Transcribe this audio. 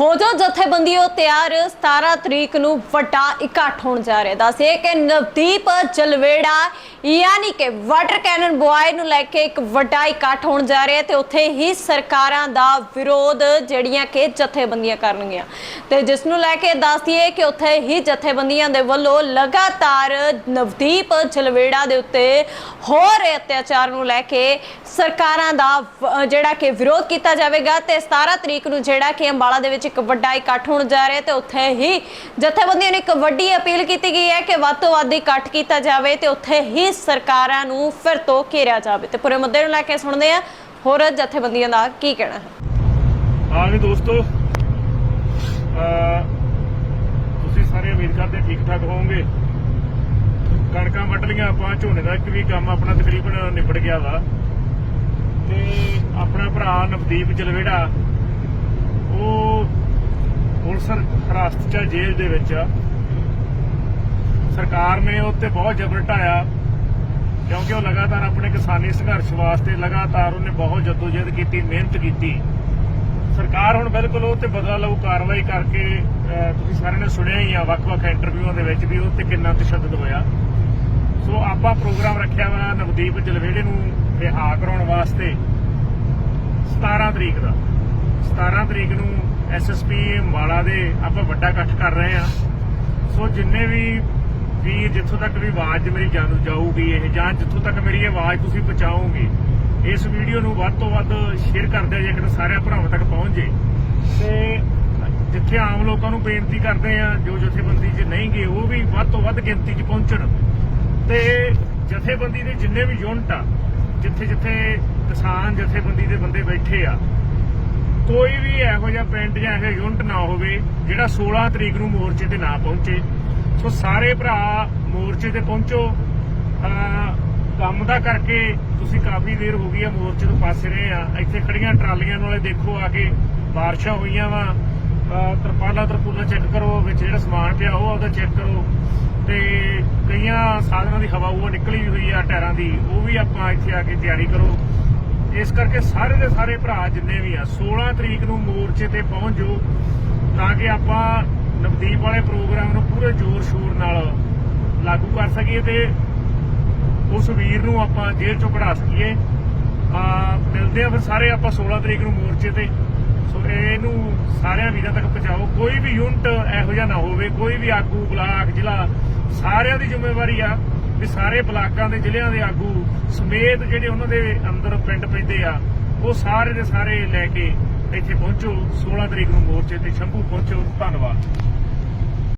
ਹੋ ਜੋ ਜਥੇਬੰਦੀਆਂ ਤਿਆਰ 17 ਤਰੀਕ ਨੂੰ ਵੱਡਾ ਇਕੱਠ ਹੋਣ ਜਾ ਰਿਹਾ। ਦੱਸੇ ਕਿ ਨਵਦੀਪ ਜਲਵੇੜਾ ਯਾਨੀ ਕਿ ਵਾਟਰ ਕੈਨਨ ਬੁਆਏ ਨੂੰ ਲੈ ਕੇ ਇੱਕ ਵੱਡਾ ਇਕੱਠ ਹੋਣ ਜਾ ਰਿਹਾ ਤੇ ਉੱਥੇ ਹੀ ਸਰਕਾਰਾਂ ਦਾ ਵਿਰੋਧ ਜਿਹੜੀਆਂ ਕਿ ਜਥੇਬੰਦੀਆਂ ਕਰਨਗੀਆਂ। ਤੇ ਜਿਸ ਨੂੰ ਲੈ ਕੇ ਦੱਸ ਦਈਏ ਕਿ ਉੱਥੇ ਹੀ ਜਥੇਬੰਦੀਆਂ ਦੇ ਵੱਲੋਂ ਲਗਾਤਾਰ ਨਵਦੀਪ ਜਲਵੇੜਾ ਦੇ ਉੱਤੇ ਹੋ ਰਹੇ ਅਤਿਆਚਾਰ ਨੂੰ ਲੈ ਕੇ ਸਰਕਾਰਾਂ ਦਾ ਜਿਹੜਾ ਕਿ ਵਿਰੋਧ ਕੀਤਾ ਜਾਵੇਗਾ ਤੇ 17 ਤਰੀਕ ਨੂੰ ਜਿਹੜਾ ਕਿ ਅੰਬਾਲਾ ਦੇ ਵਿੱਚ ਇੱਕ ਵੱਡਾ ਇਕੱਠ ਹੋਣ ਜਾ ਰਿਹਾ ਤੇ ਉੱਥੇ ਹੀ ਜਥੇਬੰਦੀਆਂ ਨੇ ਇੱਕ ਵੱਡੀ ਅਪੀਲ ਕੀਤੀ ਗਈ ਹੈ ਕਿ ਵੱਧ ਤੋਂ ਵੱਧ ਇਕੱਠ ਕੀਤਾ ਜਾਵੇ ਤੇ ਉੱਥੇ ਹੀ ਸਰਕਾਰਾਂ ਨੂੰ ਫਿਰ ਤੋਂ ਘੇਰਿਆ ਜਾਵੇ ਤੇ ਪੂਰੇ ਮੁੱਦੇ ਨੂੰ ਲੈ ਕੇ ਸੁਣਦੇ ਆ ਹੋਰ ਜਥੇਬੰਦੀਆਂ ਦਾ ਕੀ ਕਹਿਣਾ ਹੈ? ਹਾਂ ਜੀ ਦੋਸਤੋ ਤੁਸੀਂ ਸਾਰੇ ਉਮੀਦ ਕਰਦੇ ਠੀਕ ਠਾਕ ਹੋਵੋਗੇ। ਕਣਕਾਂ ਵੱਢ ਲੀਆਂ ਆਪਾਂ ਝੋਨੇ ਦਾ ਇੱਕ ਵੀ ਕੰਮ ਆਪਣਾ ਤਕਰੀਬਨ ਨਿਬੜ ਗਿਆ ਵਾ। ਤੇ ਆਪਣਾ ਭਰਾ ਨਵਦੀਪ ਜਲਵੇੜਾ ਉਹ ਪੁਲਿਸ ਹਿਰਾਸਤ ਚ ਆ, ਜੇਲ੍ਹ ਦੇ ਵਿੱਚ ਆ। ਸਰਕਾਰ ਨੇ ਉੱਤੇ ਬਹੁਤ ਜ਼ਬਰ ਢਾਇਆ। ਕਿਉਂਕਿ ਉਹ ਲਗਾਤਾਰ ਆਪਣੇ ਕਿਸਾਨੀ ਸੰਘਰਸ਼ ਵਾਸਤੇ ਲਗਾਤਾਰ ਉਹਨੇ ਬਹੁਤ ਜਦੋਜਹਿਦ ਕੀਤੀ, ਮਿਹਨਤ ਕੀਤੀ। ਸਰਕਾਰ ਹੁਣ ਬਿਲਕੁਲ ਉਹ ਤੇ ਬਦਲਾ ਲਊ, ਕਾਰਵਾਈ ਕਰਕੇ ਤੁਸੀਂ ਸਾਰਿਆਂ ਨੇ ਸੁਣਿਆ ਹੀ ਆ, ਵੱਖ-ਵੱਖ ਇੰਟਰਵਿਊਆਂ ਦੇ ਵਿੱਚ ਵੀ ਉਹ ਤੇ ਕਿੰਨਾ ਤਸ਼ੱਦਦ ਹੋਇਆ। ਸੋ ਆਪਾਂ ਪ੍ਰੋਗਰਾਮ ਰੱਖਿਆ ਵਾ ਨਵਦੀਪ ਜਲਵੇੜੇ ਨੂੰ ਰਿਹਾ ਕਰਾਉਣ ਵਾਸਤੇ 17 ਤਰੀਕ ਦਾ। 17 ਤਰੀਕ ਨੂੰ ਐਸਐਸਪੀ ਮਾਲਾ ਦੇ ਆਪਾਂ ਵੱਡਾ ਇਕੱਠ ਕਰ ਰਹੇ ਆ। ਸੋ ਜਿੰਨੇ ਵੀ ਵੀ ਜਿੱਥੋਂ ਤੱਕ ਵੀ ਆਵਾਜ਼ ਮੇਰੀ ਜਾਊਗੀ, ਇਹ ਜਾਂ ਜਿੱਥੋਂ ਤੱਕ ਮੇਰੀ ਆਵਾਜ਼ ਤੁਸੀਂ ਪਹੁੰਚਾਓਗੇ, ਇਸ ਵੀਡੀਓ ਨੂੰ ਵੱਧ ਤੋਂ ਵੱਧ ਸ਼ੇਅਰ ਕਰ ਦਿਓ ਜੇਕਰ ਸਾਰਿਆਂ ਭਰਾਵਾਂ ਤੱਕ ਪਹੁੰਚ ਜੇ। ਤੇ ਜਿੱਥੇ ਆਮ ਲੋਕਾਂ ਨੂੰ ਬੇਨਤੀ ਕਰਦੇ ਆ, ਜੋ ਜਥੇਬੰਦੀ 'ਚ ਨਹੀਂ ਗਏ, ਉਹ ਵੀ ਵੱਧ ਤੋਂ ਵੱਧ ਗਿਣਤੀ 'ਚ ਪਹੁੰਚਣ। ਤੇ ਜਥੇਬੰਦੀ ਦੇ ਜਿੰਨੇ ਵੀ ਯੂਨਿਟ ਆ, ਜਿੱਥੇ ਜਿੱਥੇ ਕਿਸਾਨ ਜਥੇਬੰਦੀ ਦੇ ਬੰਦੇ ਬੈਠੇ ਆ, ਕੋਈ ਵੀ ਇਹੋ ਜਿਹਾ ਪਿੰਡ ਜਾਂ ਇਹੋ ਜਿਹਾ ਯੂਨਿਟ ਨਾ ਹੋਵੇ, ਜਿਹੜਾ 16 ਤਰੀਕ ਨੂੰ ਮੋਰਚੇ ਤੇ ਨਾ ਪਹੁੰਚੇ। ਸੋ ਸਾਰੇ ਭਰਾ ਮੋਰਚੇ ਤੇ ਪਹੁੰਚੋ। ਕੰਮ ਦਾ ਕਰਕੇ ਤੁਸੀਂ ਕਾਫੀ ਦੇਰ ਹੋ ਗਈ ਆ, ਮੋਰਚੇ ਤੋਂ ਪਾਸੇ ਰਹੇ ਆ। ਇੱਥੇ ਖੜੀਆਂ ਟਰਾਲੀਆਂ ਨਾਲੇ ਦੇਖੋ ਆ ਕੇ ਬਾਰਿਸ਼ਾਂ ਹੋਈਆਂ ਵਾ। ਤਰਪਾਲਾ ਤਰਪੂਲਾ ਚੈੱਕ ਕਰੋ, ਵਿੱਚ ਜਿਹੜਾ ਸਮਾਨ ਪਿਆ ਉਹ ਉਹਦਾ ਚੈੱਕ ਕਰੋ। ਤੇ ਕਈਆਂ ਸਾਧਨਾਂ ਦੀ ਹਵਾ ਉਹ ਨਿਕਲੀ ਹੋਈ ਆ ਟਾਇਰਾਂ ਦੀ, ਉਹ ਵੀ ਆਪਾਂ ਇੱਥੇ ਆ ਕੇ ਤਿਆਰੀ ਕਰੋ। ਇਸ ਕਰਕੇ ਸਾਰੇ ਦੇ ਸਾਰੇ ਭਰਾ ਜਿੰਨੇ ਵੀ ਆ 16 ਤਰੀਕ ਨੂੰ ਮੋਰਚੇ ਤੇ ਪਹੁੰਚ ਜਾਓ ਤਾਂ ਕਿ ਆਪਾਂ ਨਵਦੀਪ ਵਾਲੇ ਪ੍ਰੋਗਰਾਮ ਨੂੰ ਪੂਰੇ ਜ਼ੋਰ ਸ਼ੋਰ ਨਾਲ ਲਾਗੂ ਕਰ ਸਕੀਏ ਤੇ ਉਸ ਵੀਰ ਨੂੰ ਆਪਾਂ ਜੇਲ੍ਹ ਚੋਂ ਕਢਾ ਸਕੀਏ। ਆ, ਮਿਲਦੇ ਆ ਫਿਰ ਸਾਰੇ ਆਪਾਂ 16 ਤਰੀਕ ਨੂੰ ਮੋਰਚੇ ਤੇ। ਸੋ ਇਹਨੂੰ ਸਾਰਿਆਂ ਵੀਰਾਂ ਤੱਕ ਪਹੁੰਚਾਓ। ਕੋਈ ਵੀ ਯੂਨਿਟ ਇਹੋ ਜਿਹਾ ਨਾ ਹੋਵੇ, ਕੋਈ ਵੀ ਆਗੂ, ਬਲਾਕ, ਜ਼ਿਲ੍ਹਾ, ਸਾਰਿਆਂ ਦੀ ਜ਼ਿੰਮੇਵਾਰੀ ਆ ਵੀ ਸਾਰੇ ਬਲਾਕਾਂ ਦੇ, ਜ਼ਿਲ੍ਹਿਆਂ ਦੇ ਆਗੂ ਸਮੇਤ ਜਿਹੜੇ ਉਹਨਾਂ ਦੇ ਅੰਦਰ ਪਿੰਡ ਪੈਂਦੇ ਆ, ਉਹ ਸਾਰੇ ਦੇ ਸਾਰੇ ਲੈ ਕੇ ਇੱਥੇ ਪਹੁੰਚੋ। 16 ਤਰੀਕ ਨੂੰ ਮੋਰਚੇ ਤੇ ਸ਼ੰਭੂ ਪਹੁੰਚੋ। ਧੰਨਵਾਦ।